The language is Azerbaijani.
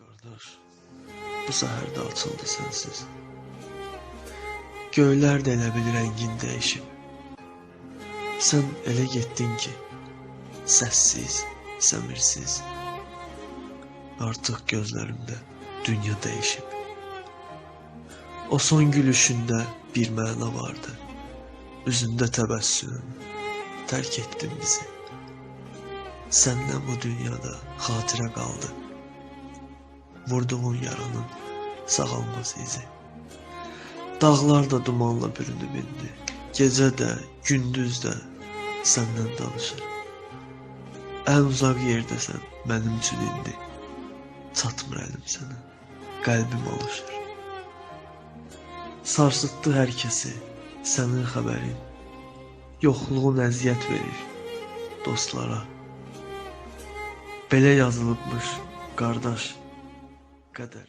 Qardaş, bu səhər də açıldı sənsiz. Göylər də elə bil rəngin dəyişib. Sən elə getdin ki, səssiz, səmirsiz. Artıq gözlərimdə dünya dəyişib. O son gülüşündə bir məna vardı. Üzündə təbəssüm. Tərk etdin bizi. Səndən bu dünyada xatirə qaldı. Vurduğun yaranın sağalmaz izi. Dağlar da dumanla bürünüb indi. Gecə də, gündüz də səndən danışır. Ən uzaq yerdəsən mənim üçün indi. Çatmır əlim sənə. Qəlbim alışır. Sarsıtdı hər kəsi sənin xəbərin. Yoxluğun əziyyət verir dostlara. Belə yazılıbmış qardaş kadar